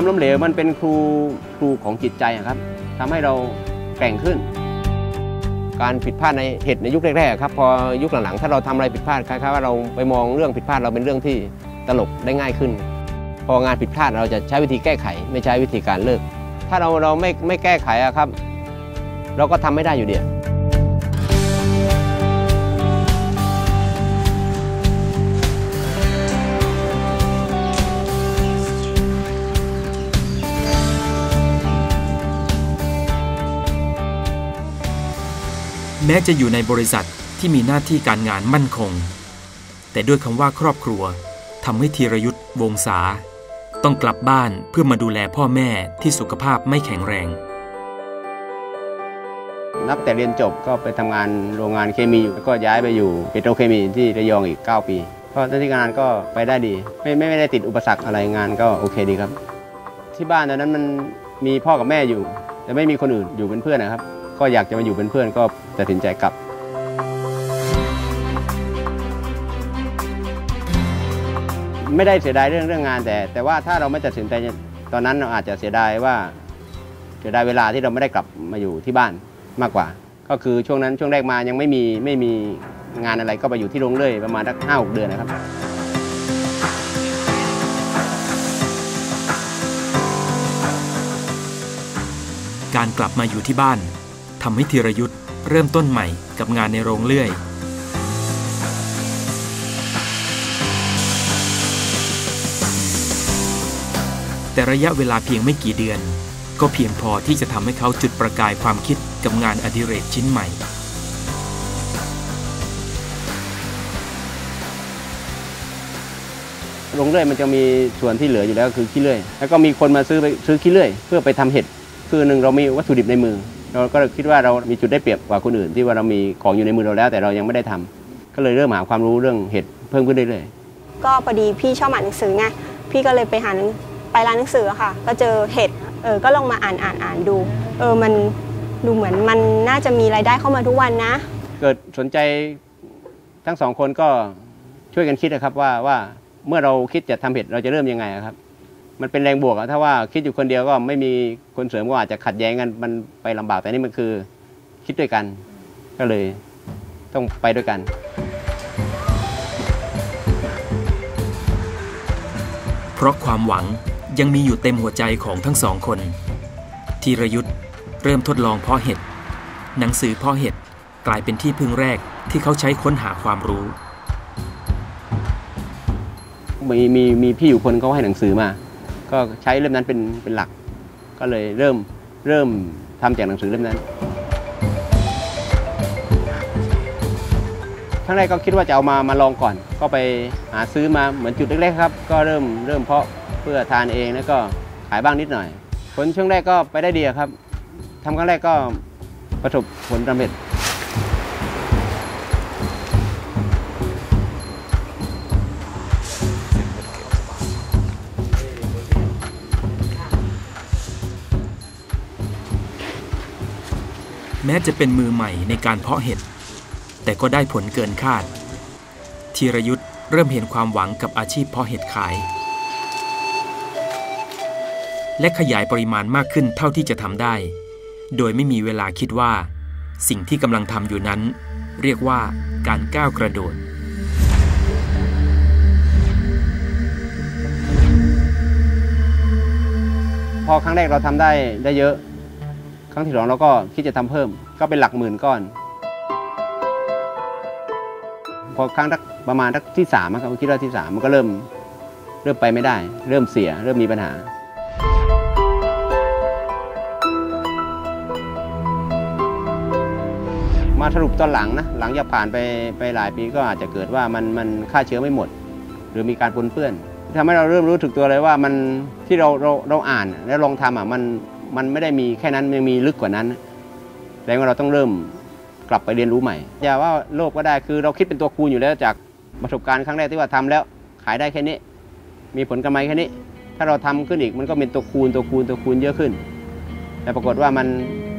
ความล้มเหลวมันเป็นครูครูของจิตใจครับทำให้เราแกร่งขึ้น การผิดพลาดในเหตุในยุคแรกๆครับพอยุคหลังๆถ้าเราทำอะไรผิดพลาดคล้ายๆว่าเราไปมองเรื่องผิดพลาดเราเป็นเรื่องที่ตลกได้ง่ายขึ้น พองานผิดพลาดเราจะใช้วิธีแก้ไข ไม่ใช้วิธีการเลิก ถ้าเราเราไม่ไม่แก้ไขอะครับ เราก็ทำไม่ได้อยู่ดี ม้จะอยู่ในบริษัทที่มีหน้าที่การงานมั่นคง แต่ด้วยคำว่าครอบครัวทำให้ธีรยุทธ์วงศาต้องกลับบ้านเพื่อมาดูแลพ่อแม่ที่สุขภาพไม่แข็งแรง นับแต่เรียนจบก็ไปทำงานโรงงานเคมีอยู่แล้วก็ย้ายไปอยู่เปโตรเคมีที่ระยองอีก 9 ปีก็หน้าที่งานก็ไปได้ดีไมไม่ไม่ได้ติดอุปสรรคอะไรงานก็โอเคดีครับ ที่บ้านตอนนั้นมันมีพ่อกับแม่อยู่ แต่ไม่มีคนอื่นอยู่เป็นเพื่อนนะครับ ก็อยากจะมาอยู่เป็นเพื่อนก็ตัดสินใจกลับไม่ได้เสียดายเรื่องเรื่องงานแต่ แต่ว่าถ้าเราไม่ตัดสินใจตอนนั้นเราอาจจะเสียดายว่าเสียดายเวลาที่เราไม่ได้กลับมาอยู่ที่บ้านมากกว่า ก็คือช่วงนั้นช่วงแรกมายังไม่มีไม่มีงานอะไรก็ไปอยู่ที่โรงเรื่อยประมาณสักห้าหกเดือนนะครับ การกลับมาอยู่ที่บ้าน ทำให้ธีรยุทธ์เริ่มต้นใหม่กับงานในโรงเลื่อย แต่ระยะเวลาเพียงไม่กี่เดือน ก็เพียงพอที่จะทำให้เขาจุดประกายความคิดกับงานอดิเรกชิ้นใหม่ โรงเรื่อยมันจะมีส่วนที่เหลืออยู่แล้วคือขี้เลื่อย แล้วก็มีคนมาซื้อไปซื้อขี้เลื่อย เพื่อไปทำเห็ด คือหนึ่งเรามีวัตถุดิบในมือ เราก็คิดว่าเรามีจุดได้เปรียบกว่าคนอื่น ที่ว่าเรามีของอยู่ในมือเราแล้ว แต่เรายังไม่ได้ทำก็เลยเริ่มหาความรู้เรื่องเห็ดเพิ่มขึ้นเรื่อยๆก็พอดีพี่ชอบอ่านหนังสือไงพี่ก็เลยไปหาหนังไปร้านหนังสืออะค่ะ ก็เจอเห็ดเออก็ลองมาอ่านอ่านอ่านดู เออมันดูเหมือนมันน่าจะมีรายได้เข้ามาทุกวันนะ เกิดสนใจทั้งสองคนก็ช่วยกันคิดนะครับว่าว่าเมื่อเราคิดจะทำเห็ดเราจะเริ่มยังไงอะครับ มันเป็นแรงบวกอะถ้าว่าคิดอยู่คนเดียวก็ไม่มีคนเสริมก็อาจจะขัดแย้งกันมันไปลำบากแต่นี่มันคือคิดด้วยกัน ก็เลยต้องไปด้วยกัน เพราะความหวังยังมีอยู่เต็มหัวใจของทั้งสองคนธีรยุทธ์เริ่มทดลองเพาะเห็ดหนังสือเพาะเห็ดกลายเป็นที่พึ่งแรกที่เขาใช้ค้นหาความรู้ มีมีมีพี่อยู่คนเขาให้หนังสือมา ก็ใช้เล่มนั้นเป็นเป็นหลัก ก็เลยเริ่มเริ่มทำจากหนังสือเล่มนั้นครั้งแรกก็คิดว่าจะเอามามาลองก่อน ก็ไปหาซื้อมาเหมือนจุดเล็กๆครับ ก็เริ่มเริ่มเพาะเพื่อทานเองแล้วก็ขายบ้างนิดหน่อย ผลช่วงแรกก็ไปได้ดีครับทำครั้งแรกก็ประสบผลสำเร็จ แม้จะเป็นมือใหม่ในการเพาะเห็ด แต่ก็ได้ผลเกินคาดธีรยุทธ์เริ่มเห็นความหวังกับอาชีพเพาะเห็ดขาย และขยายปริมาณมากขึ้นเท่าที่จะทำได้ โดยไม่มีเวลาคิดว่า สิ่งที่กำลังทำอยู่นั้น เรียกว่าการก้าวกระโดดพอครั้งแรกเราทำได้ได้เยอะ รั้งที่สองเราก็คิดจะทำเพิ่ม ก็เป็นหลักหมื่นก้อน พอครั้งประมาณที่สามครับคิดว่าที่สามมันก็เริ่มเริ่มไปไม่ได้ เริ่มเสีย เริ่มมีปัญหามาสรุปตอนหลังนะหลังจากผ่านไปไปหลายปีก็อาจจะเกิดว่ามันมันฆ่าเชื้อไม่หมด หรือมีการปนเปื้อนทำให้เราเริ่มรู้ถึกตัวเลยว่ามันที่เราเราเราอ่านและลองทำอะมัน มันไม่ได้มีแค่นั้นยังมีลึกกว่านั้นแสดงว่าเราต้องเริ่มกลับไปเรียนรู้ใหม่อย่าว่าโลภก็ได้คือเราคิดเป็นตัวคูณอยู่แล้วจากประสบการณ์ครั้งแรกที่ว่าทำแล้ว ขายได้แค่นี้ มีผลกำไรแค่นี้ ถ้าเราทำขึ้นอีกมันก็เป็นตัวคูณตัวคูณตัวคูณเยอะขึ้น แต่ปรากฏว่ามัน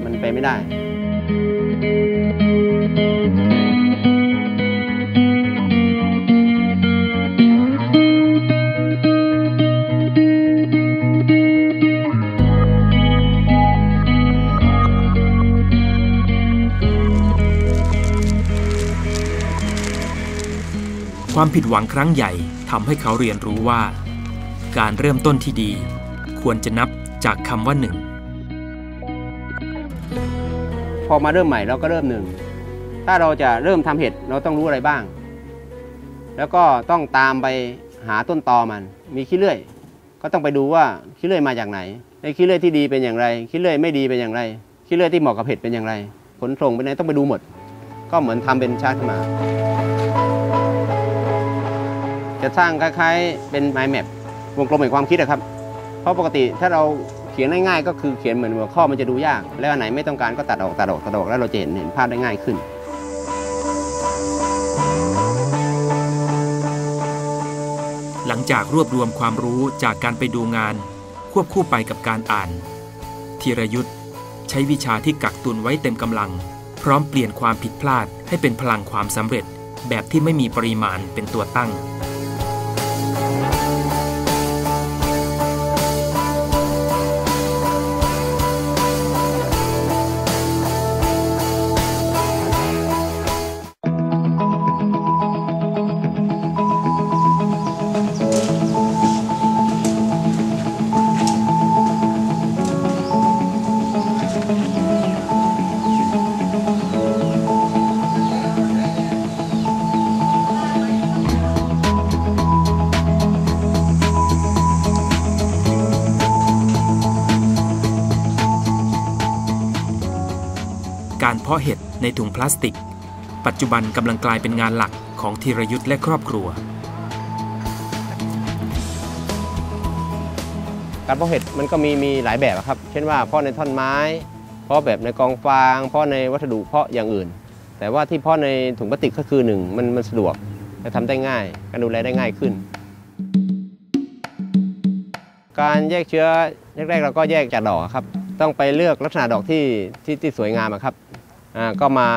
มันไปไม่ได้ ความผิดหวังครั้งใหญ่ทำให้เขาเรียนรู้ว่า การเริ่มต้นที่ดี ควรจะนับจากคำว่าหนึ่งพอมาเริ่มใหม่เราก็เริ่มหนึ่งถ้าเราจะเริ่มทำเห็ดเราต้องรู้อะไรบ้าง แล้วก็ต้องตามไปหาต้นตอมัน มีขี้เลื่อย ก็ต้องไปดูว่าขี้เลื่อยมาจากไหนในขี้เลื่อยที่ดีเป็นอย่างไรขี้เลื่อยไม่ดีเป็นอย่างไรขี้เลื่อยที่เหมาะกับเห็ดเป็นอย่างไร ผลส่งเป็นไงต้องไปดูหมด ก็เหมือนทำเป็นชาตขึ้นมา จะสร้างคล้ายๆ เป็นไมล์แมปวงกลมแห่งความคิดนะครับ เพราะปกติถ้าเราเขียนง่ายๆ ก็คือเขียนเหมือนหัวข้อมันจะดูยาก แล้วอันไหนไม่ต้องการก็ตัดออกตัดออกตัดออกแล้วเราจะเห็นเห็นภาพได้ง่ายขึ้น หลังจากรวบรวมความรู้จากการไปดูงาน ควบคู่ไปกับการอ่านธีรยุทธ์ใช้วิชาที่กักตุนไว้เต็มกำลัง พร้อมเปลี่ยนความผิดพลาดให้เป็นพลังความสำเร็จแบบที่ไม่มีปริมาณเป็นตัวตั้งารเพาะเห็ดในถุงพลาสติก ปัจจุบันกำลังกลายเป็นงานหลักของธีรยุทธ์และครอบครัว การเพาะเห็ดมันก็มีมีหลายแบบอะครับ เช่นว่าเพาะในท่อนไม้ เพาะแบบในกองฟางเพาะในวัสดุเพาะอย่างอื่น แต่ว่าที่เพาะในถุงพลาสติกก็คือหนึ่งมันมันสะดวกและทำได้ง่ายการดูแลได้ง่ายขึ้นการแยกเชื้อแรกๆเราก็แยกจากดอกครับ ต้องไปเลือกลักษณะดอกที่ที่ที่สวยงามครับ ก็มา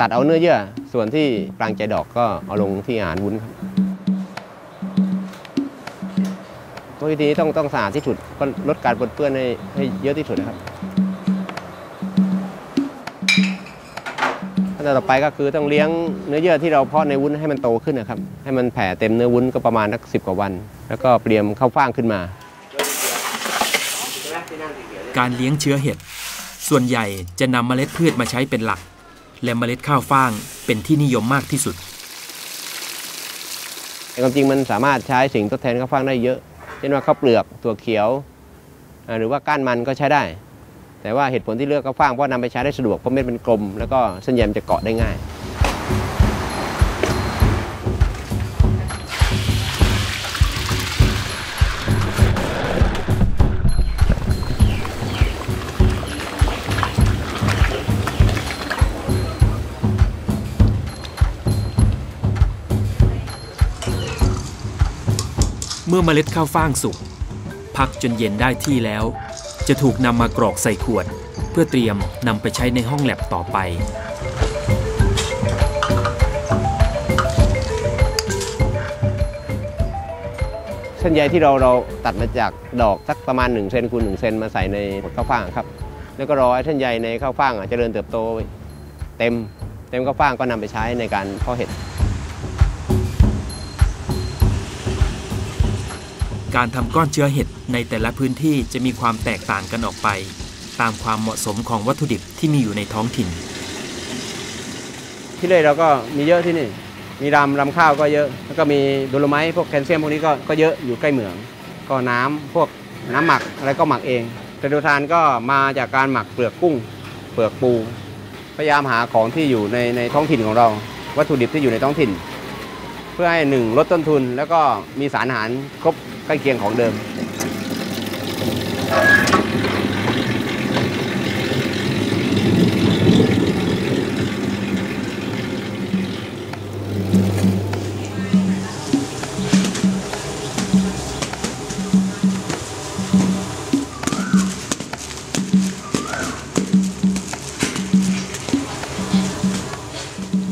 ตัดเอาเนื้อเยื่อ ส่วนที่กลางใจดอกก็เอาลงที่อาหารวุ้นครับตัววิธีนี้ต้องต้องสะอาดที่สุดก็ลดการปนเปื้อนให้ให้เยอะที่สุดนะครับขั้นตอนต่อไปก็คือต้องเลี้ยงเนื้อเยื่อที่เราเพาะในวุ้นให้มันโตขึ้นนะครับ ให้มันแผ่เต็มเนื้อวุ้นก็ประมาณสักสิบกว่าวัน แล้วก็เตรียมเข้าฟ่างขึ้นมา การเลี้ยงเชื้อเห็ด ส่วนใหญ่จะนำเมล็ดพืชมาใช้เป็นหลัก และเมล็ดข้าวฟ่างเป็นที่นิยมมากที่สุดแต่ความจริงมันสามารถใช้สิ่งทดแทนข้าวฟ่างได้เยอะ เช่นว่าข้าวเปลือกตัวเขียว หรือว่าก้านมันก็ใช้ได้ แต่ว่าเหตุผลที่เลือกข้าวฟ่างเพราะนำไปใช้ได้สะดวกเพราะเม็ดมันกลม แล้วก็เส้นใยมันจะเกาะได้ง่าย มื่อเมล็ดข้าวฟ่างสุกพักจนเย็นได้ที่แล้ว จะถูกนำมากรอกใส่ขวด เพื่อเตรียมนำไปใช้ในห้องแลบต่อไป เส้นใยที่เราเราตัดมาจากดอกสักประมาณ1เซนคูณ1เซนมาใส่ในข้าวฟ่างครับ แล้วก็รอให้เส้นใยในข้าวฟ่างอะเจริญเติบโต เต็มเต็มข้าวฟ่างก็นำไปใช้ในการเพาะเห็ด การทำก้อนเชื้อเห็ดในแต่ละพื้นที่จะมีความแตกต่างกันออกไป ตามความเหมาะสมของวัตถุดิบที่มีอยู่ในท้องถิ่น ที่เลยเราก็มีเยอะที่นี่ มีรำรำข้าวก็เยอะ แล้วก็มีดโลไมต์พวกแคลเซียมพวกนี้ก็ก็เยอะอยู่ใกล้เหมือง ก็น้ำพวกน้ำหมักอะไรก็หมักเองแต่ดูทานก็มาจากการหมักเปลือกกุ้ง เปลือกปู พยายามหาของที่อยู่ในในท้องถิ่นของเรา วัตถุดิบที่อยู่ในท้องถิ่น เพื่อให้หนึ่งลดต้นทุนแล้วก็มีสารอาหารครบ ใกล้เคียงของเดิม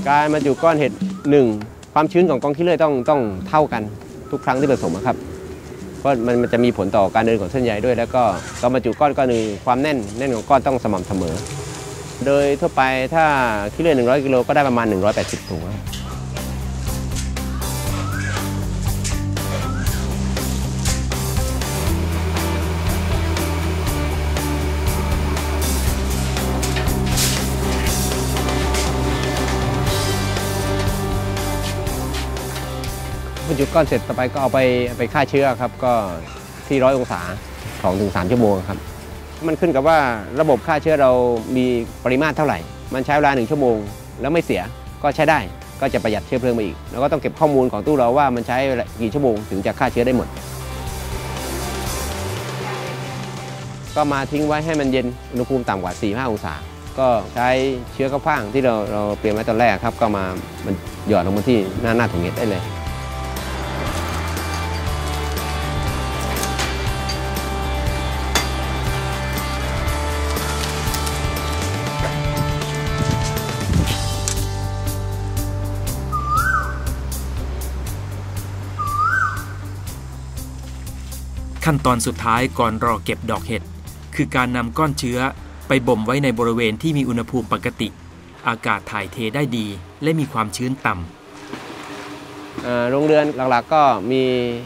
การบรรจุก้อนเห็ดหนึ่งความชื้นของกองขี้เลื่อยต้องต้องเท่ากันทุกครั้งที่ผสมครับ เพราะมันจะมีผลต่อการเดินของเส้นใยด้วย แล้วก็การบรรจุก้อนก้อนหนึ่งความแน่นแน่นของก้อนต้องสม่ำเสมอ โดยทั่วไปถ้าขี้เลื่อย100 กิโลก็ได้ประมาณ 180ถุง รรจุก้อนเสร็จต่อไปก็เอาไปไปฆ่าเชื้อครับก็ที่ร้อยองศา2-3ถึง 3 ชั่วโมงครับ มันขึ้นกับว่าระบบฆ่าเชื้อเรามีปริมาตรเท่าไหร่ มันใช้เวลา1ชั่วโมง แล้วไม่เสียก็ใช้ได้ก็จะประหยัดเชื้อเพลิงไปอีก แล้วก็ต้องเก็บข้อมูลของตู้เราว่ามันใช้กี่ชั่วโมงถึงจะฆ่าเชื้อได้หมด ก็มาทิ้งไว้ให้มันเย็นอุณหภูมิต่ำกว่า 4-5 องศา ก็ใช้เชื้อข้าวฟ่างที่เราเราเตรียมไว้ตอนแรกครับ ก็มามันหยอดลงมาที่หน้าหน้าถุงเห็ดได้เลย ขั้นตอนสุดท้ายก่อนรอเก็บดอกเห็ด คือการนำก้อนเชื้อไปบ่มไว้ในบริเวณที่มีอุณหภูมิปกติ อากาศถ่ายเทได้ดี และมีความชื้นต่ำโรงเรือนหลักๆ ก็มี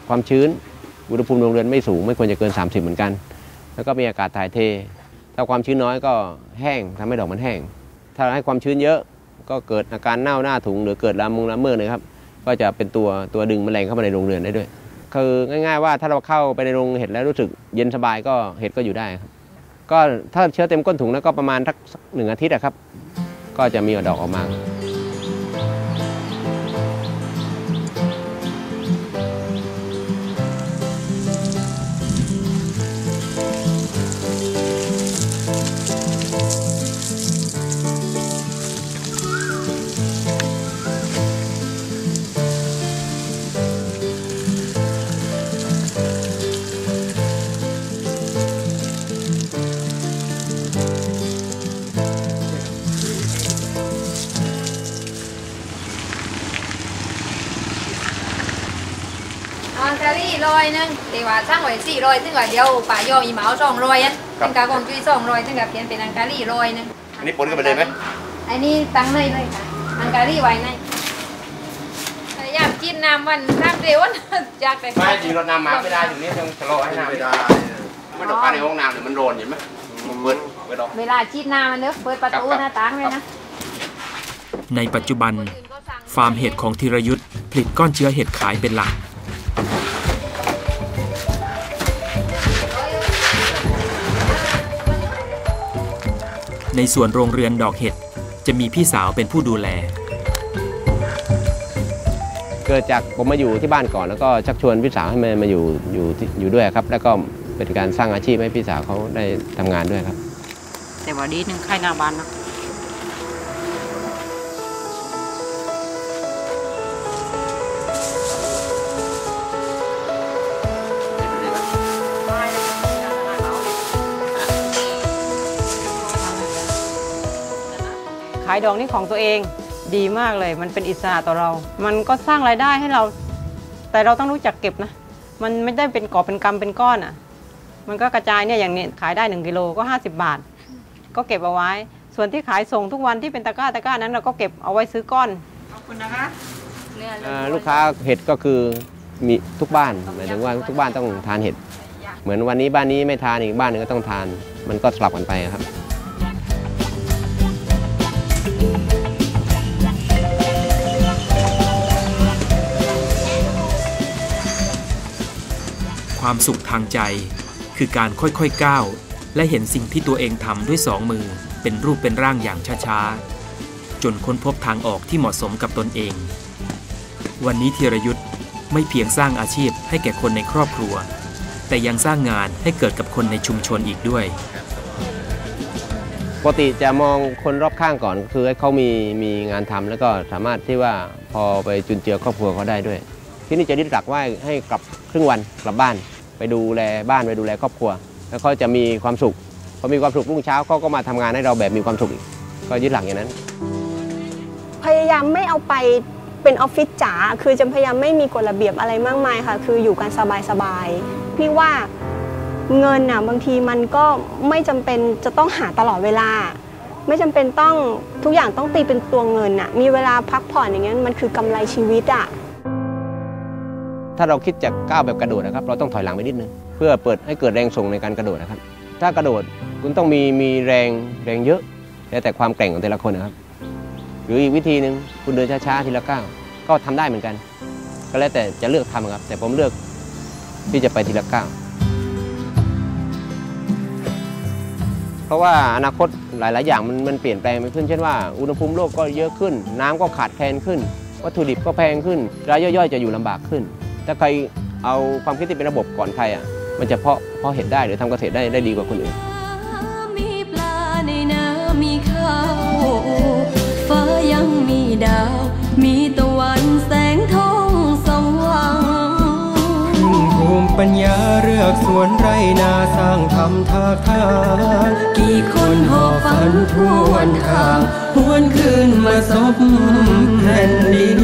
ความชื้น อุณหภูมิโรงเรือนไม่สูง ไม่ควรจะเกิน 30 เหมือนกัน แล้วก็มีอากาศถ่ายเท ถ้าความชื้นน้อยก็แห้งทำให้ดอกมันแห้ง ถ้าให้ความชื้นเยอะก็เกิดอาการเน่าหน้าถุงหรือเกิดลามุงลาเมอร์นะครับ ก็จะเป็นตัวตัวดึงแมลงเข้ามาในโรงเรือนได้ด้วย คือง่ายๆว่าถ้าเราเข้าไปในโรงเห็ดแล้วรู้สึกเย็นสบายก็เห็ดก็อยู่ได้ครับ ก็ถ้าเชื้อเต็มก้นถุงแล้วก็ประมาณทักสักหนึ่งอาทิตย์อะครับ ก็จะมีดอกออกมา อังการีร้อยหนึงตีว่าช่างไว้สี่ร้อยถึงว่าเดียวป่ายออีเหมาสองร้อยอันครับถึงกากองจุ้ยสองร้อยถึงกับเปลี่ยนเป็นอังการีร้อยหนึงอันนี้ปนกันไปเลยไหมอันนี้ตั้งในเลยค่ะอังการีไว้ในพยายามกินน้ำวันน้ำเร็วนะจากแต่ไม่จริงเรานำมาไม่ได้ถึงนี้ต้องชะลอให้น้ำไม่ได้มันออกมาในห้องน้ำเนี่ยมันโรนเห็นไหมมันเปิดเปิดออกเวลาชีดน้ำมันเนอะเปิดประตูครับหน้าต่างเลยนะในปัจจุบัน ฟาร์มเห็ดของธีรยุทธ์ผลิตก้อนเชื้อเห็ดขายเป็นหลัก ในส่วนโรงเรือนดอกเห็ดจะมีพี่สาวเป็นผู้ดูแล เกิดจากผมมาอยู่ที่บ้านก่อน แล้วก็ชักชวนพี่สาวให้มามาอยู่อยู่ที่อยู่ด้วยครับ แล้วก็เป็นการสร้างอาชีพให้พี่สาวเขาได้ทำงานด้วยครับ แต่ว่าดีหนึ่งไข่หน้าบ้านเนาะายดอกนี่ของตัวเองดีมากเลยมันเป็นอิสระต่อเรา มันก็สร้างรายได้ให้เรา แต่เราต้องรู้จักเก็บนะ มันไม่ได้เป็นกอบเป็นกำเป็นก้อนอะ มันก็กระจายเนี่ยอย่างนี้ขายได้ 1กิโลก็ 50 บาท ก็เก็บเอาไว้ ส่วนที่ขายส่งทุกวันที่เป็นตะกร้าตะกร้านั้นเราก็เก็บเอาไว้ซื้อก้อนขอบคุณนะคะเนื้ออ่าลูกค้าเห็ดก็คือมีทุกบ้านหมายถึงว่าทุกบ้านต้องทานเห็ด เหมือนวันนี้บ้านนี้ไม่ทานอีกบ้านหนึ่งก็ต้องทาน มันก็สลับกันไปครับ ความสุขทางใจ คือการค่อยๆก้าว และเห็นสิ่งที่ตัวเองทำด้วยสองมือ เป็นรูปเป็นร่างอย่างช้าๆ จนค้นพบทางออกที่เหมาะสมกับตนเอง วันนี้ธีรยุทธ์ไม่เพียงสร้างอาชีพให้แก่คนในครอบครัว แต่ยังสร้างงานให้เกิดกับคนในชุมชนอีกด้วยปกติจะมองคนรอบข้างก่อน คือให้เขามีมีงานทำแล้วก็สามารถที่ว่าพอไปจุนเจือครอบครัวเขาได้ด้วย ที่นี่จะยึดหลักว่าให้กลับครึ่งวันกลับบ้าน ไปดูแลบ้านไปดูแลครอบครัว แล้วเขาจะมีความสุขพอมีความสุขรุ่งเช้าเขาก็มาทำงานให้เราแบบมีความสุขอีกก็ยึดหลักอย่างนั้น พยายามไม่เอาไปเป็นออฟฟิศจ๋าคือจะพยายามไม่มีกฎระเบียบอะไรมากมายค่ะ คืออยู่กันสบายๆพี่ว่าเงินน่ะบางทีมันก็ไม่จำเป็นจะต้องหาตลอดเวลา ไม่จำเป็นต้องทุกอย่างต้องตีเป็นตัวเงินน่ะมีเวลาพักผ่อนอย่างเงี้ยมันคือกำไรชีวิตอะ ถ้าเราคิดจะก้าวแบบกระโดดนะครับ เราต้องถอยหลังไปนิดนึงเพื่อเปิดให้เกิดแรงส่งในการกระโดดนะครับ ถ้ากระโดดคุณต้องมีมีแรงแรงเยอะแล้วแต่ความแกร่งของแต่ละคนนะครับ หรืออีกวิธีหนึ่งคุณเดินช้าๆทีละก้าวก็ทำได้เหมือนกัน ก็แล้วแต่จะเลือกทำครับ แต่ผมเลือกที่จะไปทีละก้าวเพราะว่าอนาคตหลาย ๆ อย่างมันมันเปลี่ยนแปลงไปขึ้น เช่นว่าอุณหภูมิโลกก็เยอะขึ้น น้ำก็ขาดแคลนขึ้น วัตถุดิบก็แพงขึ้นรายย่อย ๆ จะอยู่ลำบากขึ้น ถ้าใครเอาความคิดที่เป็นระบบก่อนใครอะมันจะเพาะเพาะเห็ดได้หรือทำเกษตรได้ได้ดีกว่าคนอื่นมีปลาในน้ำมีข้าวฟ้ายังมีดาว มีตะวันแสงทองสว่างพึ่งภูมิปัญญาเลือกสวนไรนาสร้างทำท่าทางกี่คนหอบฝันทวนทางหวนคืนมาซบแผ่นดิน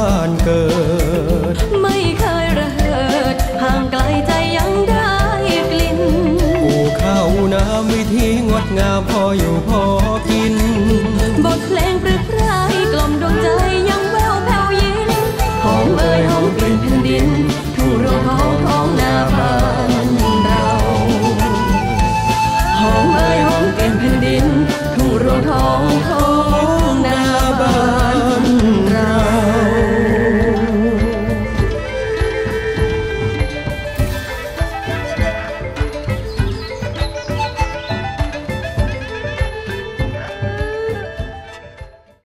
านบ้านเกิด